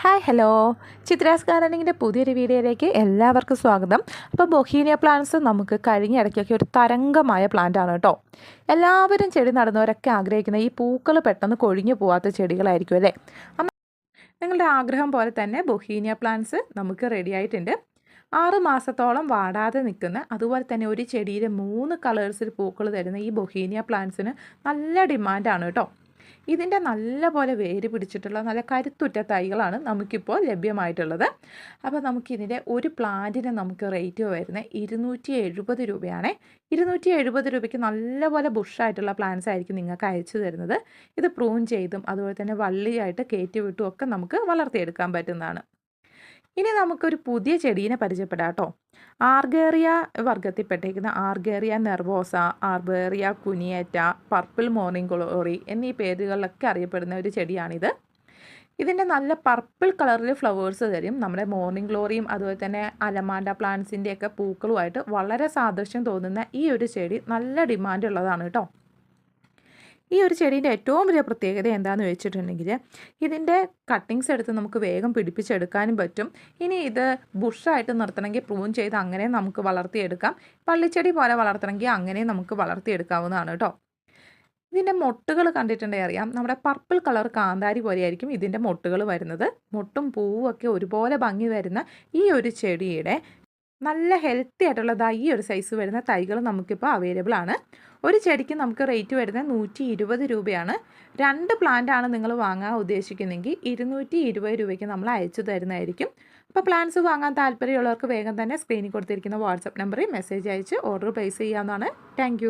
Hi hello Chitra's ഗാർഡനിങ്ങിന്റെ പുതിയൊരു വീഡിയോയിലേക്ക് എല്ലാവർക്കും സ്വാഗതം. അപ്പോൾ ബൊഹീനിയ പ്ലാന്റ്സ് നമുക്ക് കഴിഞ്ഞ ഇടയ്ക്കൊക്കെ ഒരു തരംഗമായ പ്ലാന്റ് ആണ് കേട്ടോ. എല്ലാവരും ചെടി നടുന്നവരൊക്കെ ആഗ്രഹിക്കുന്ന ഈ പൂക്കൾ പെട്ടെന്ന് കൊഴിഞ്ഞു പോകാത്ത ചെടികളായിരിക്കും അല്ലേ? നിങ്ങളുടെ ആഗ്രഹം പോലെ തന്നെ ബൊഹീനിയ പ്ലാന്റ്സ് നമുക്ക് റെഡി ആയിട്ടുണ്ട്. ആറ് മാസത്തോളം വാടാതെ നിൽക്കുന്ന അതുപോലെ തന്നെ ഒരു ചെടിയിൽ മൂന്ന് കളേഴ്സിൽ പൂക്കൾ തരുന്ന ഈ ബൊഹീനിയ പ്ലാന്റ്സിന് നല്ല ഡിമാൻഡാണ് കേട്ടോ. ഇതിന്റെ നല്ല പോലെ വേര് പിടിച്ചിട്ടുള്ള നല്ല കരുത്തുറ്റ തൈകളാണ് നമുക്കിപ്പോൾ ലഭ്യമായിട്ടുള്ളത്. അപ്പോൾ നമുക്കിതിന്റെ ഒരു പ്ലാന്റിന് നമുക്ക് റേറ്റ് വരുന്നത് ഇരുന്നൂറ്റി എഴുപത് രൂപയാണ്. ഇരുന്നൂറ്റി എഴുപത് രൂപയ്ക്ക് നല്ലപോലെ ബുഷായിട്ടുള്ള പ്ലാന്റ്സ് ആയിരിക്കും നിങ്ങൾക്ക് അയച്ചു തരുന്നത്. ഇത് പ്രൂൺ ചെയ്തും അതുപോലെ തന്നെ വള്ളിയായിട്ട് കയറ്റി വിട്ടും ഒക്കെ നമുക്ക് വളർത്തിയെടുക്കാൻ പറ്റുന്നതാണ്. ഇനി നമുക്കൊരു പുതിയ ചെടീനെ പരിചയപ്പെടാം കേട്ടോ ആർഗേറിയ വർഗത്തിൽപ്പെട്ടേക്കുന്ന ആർഗേറിയ നെർവോസ ആർബേറിയ കുനിയേറ്റ പർപ്പിൾ മോർണിംഗ് ഗ്ലോറി എന്നീ പേരുകളിലൊക്കെ അറിയപ്പെടുന്ന ഒരു ചെടിയാണിത്. ഇതിന്റെ നല്ല പർപ്പിൾ കളറിൽ ഫ്ലവേഴ്സ് തരും. നമ്മുടെ മോർണിംഗ് ഗ്ലോറിയും അതുപോലെ തന്നെ അലമാൻഡ പ്ലാന്റ്സിന്റെയൊക്കെ പൂക്കളുമായിട്ട് വളരെ സാദൃശ്യം തോന്നുന്ന ഈ ഒരു ചെടി നല്ല ഡിമാൻഡ് ഉള്ളതാണ് കേട്ടോ. ഈ ഒരു ചെടീന്റെ ഏറ്റവും വലിയ പ്രത്യേകത എന്താണെന്ന് വെച്ചിട്ടുണ്ടെങ്കിൽ ഇതിന്റെ കട്ടിങ്സ് എടുത്ത് നമുക്ക് വേഗം പിടിപ്പിച്ചെടുക്കാനും പറ്റും. ഇനി ഇത് ബുഷായിട്ട് നിർത്തണമെങ്കിൽ പ്രൂൺ ചെയ്ത് അങ്ങനെ നമുക്ക് വളർത്തിയെടുക്കാം. പള്ളിച്ചെടി പോലെ വളർത്തണമെങ്കിൽ അങ്ങനെ നമുക്ക് വളർത്തിയെടുക്കാവുന്നതാണ് കേട്ടോ. ഇതിന്റെ മൊട്ടുകൾ കണ്ടിട്ടുണ്ടെങ്കിൽ അറിയാം. നമ്മുടെ പർപ്പിൾ കളർ കാന്താരി പോലെയായിരിക്കും ഇതിന്റെ മൊട്ടുകൾ വരുന്നത്. മൊട്ടും പൂവും ഒക്കെ ഒരുപോലെ ഭംഗി വരുന്ന ഈ ഒരു ചെടിയുടെ നല്ല ഹെൽത്തി ആയിട്ടുള്ള ഈ ഒരു സൈസ് വരുന്ന തൈകൾ നമുക്കിപ്പോൾ അവൈലബിൾ ആണ്. ഒരു ചെടിക്ക് നമുക്ക് റേറ്റ് വരുന്നത് നൂറ്റി ഇരുപത് രൂപയാണ്. രണ്ട് പ്ലാന്റ് ആണ് നിങ്ങൾ വാങ്ങാൻ ഉദ്ദേശിക്കുന്നതെങ്കിൽ ഇരുന്നൂറ്റി ഇരുപത് രൂപയ്ക്ക് നമ്മൾ അയച്ചു തരുന്നതായിരിക്കും. അപ്പോൾ പ്ലാന്റ്സ് വാങ്ങാൻ താല്പര്യമുള്ളവർക്ക് വേഗം തന്നെ സ്ക്രീനിൽ കൊടുത്തിരിക്കുന്ന വാട്സപ്പ് നമ്പറിൽ മെസ്സേജ് അയച്ച് ഓർഡർ പ്ലേസ് ചെയ്യാവുന്നതാണ്. താങ്ക്